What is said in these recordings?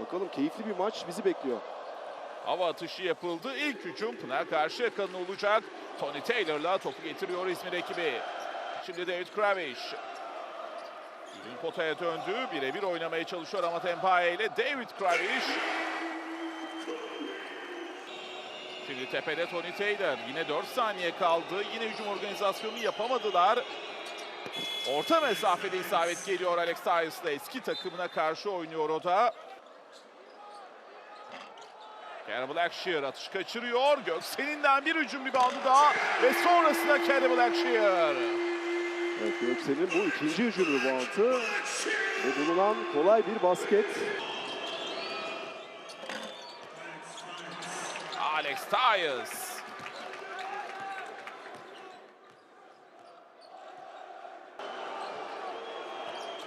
Bakalım keyifli bir maç bizi bekliyor. Hava atışı yapıldı. İlk hücum Pınar karşı yakın olacak. Tony Taylor'la topu getiriyor İzmir ekibi. Şimdi David Kravish. Hücum potaya döndü. Birebir oynamaya çalışıyor ama Tempaye ile David Kravish. Şimdi tepede Tony Taylor. Yine 4 saniye kaldı. Yine hücum organizasyonu yapamadılar. Orta mesafede isabet geliyor Alex Tyus'la. Eski takımına karşı oynuyor o da. Kerry Blackshear atış kaçırıyor. Göksel'inden bir hücum reboundu daha ve sonrasında Kerry Blackshear. Evet Göksel'in bu ikinci hücum reboundu ve bulunan kolay bir basket. Alex Tyus.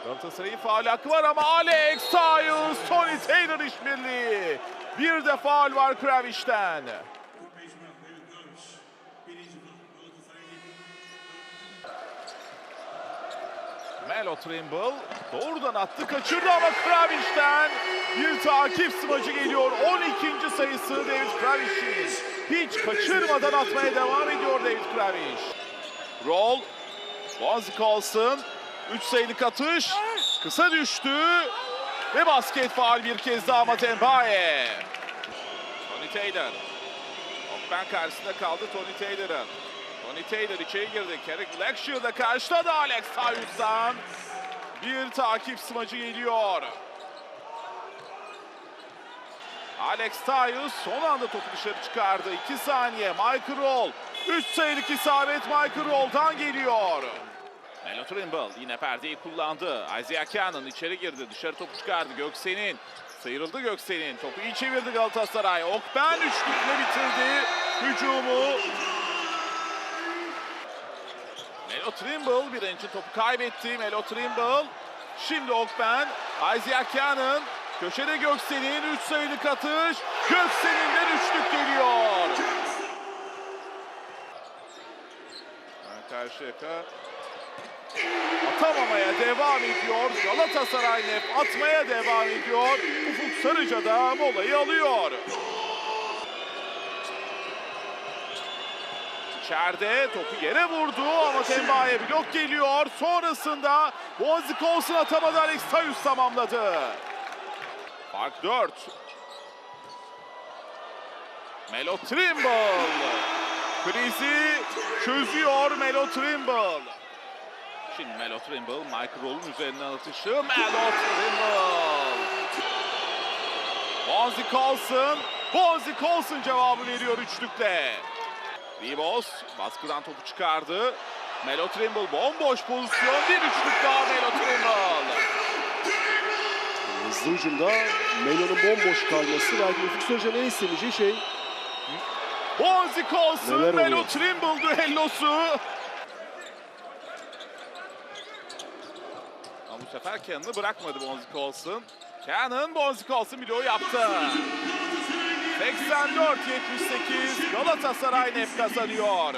Galatasaray'ın faal hakkı var ama Alex Tyus, Tony Taylor işbirliği. Bir de faal var Kravic'ten. Melo Trimble doğrudan attı kaçırdı ama Kravic'ten bir takip smacı geliyor. 12. sayısı David Kravic'in. Hiç kaçırmadan atmaya devam ediyor David Kravic. Roll. Boğazi Colson. 3 sayılık atış. Kısa düştü. Ve basket faal bir kez daha Matembaye. Tony Taylor. Okben karşısında kaldı Tony Taylor'ın. Tony Taylor içeri girdi. Kerek Blackshear'da karşıladı Alex Tyus'tan. Bir takip smacı geliyor. Alex Tyus son anda topu dışarı çıkardı. 2 saniye Michael Roll. 3 sayılık isabet Michael Roll'dan geliyor. Melo Trimble yine perdeyi kullandı. Isaiah Cannon içeri girdi. Dışarı topu çıkardı. Göksel'in. Sıyrıldı Göksel'in. Topu iyi çevirdi Galatasaray. Okben üçlükle bitirdi hücumu. Melo Trimble bir topu kaybetti. Melo Trimble. Şimdi Okben. Isaiah Cannon. Köşede Göksel'in 3 sayılık atış. Göksel'inden üçlük geliyor. Karşıyaka devam ediyor. Galatasaray nef atmaya devam ediyor. Ufuk Sarıca da molayı alıyor. İçeride topu yere vurdu ama Tembaye blok geliyor. Sonrasında Boğaziçi Colson atamadı Alex Tayus tamamladı. Fark 4. Melo Trimble. Krizi çözüyor Melo Trimble. Şimdi Melo Trimble, Mike Roll'un üzerinden atışı. Melo Trimble. Bonzi Colson. Bonzi Colson cevabı veriyor üçlükle. Ribos baskıdan topu çıkardı. Melo Trimble bomboş pozisyon. Bir üçlük daha Melo Trimble. Hızlı hücumda Melo'nun bomboş kalması belki Ufuk Sarıcan'ın en istemeyeceği şey. Bonzi Colson, Melo? Trimble düellosu. Ama bu sefer Cannon'ı bırakmadı Bonzi Colson. Cannon, Bonzi Colson bloğu yaptı. 84-78 Galatasaray nef kazanıyor.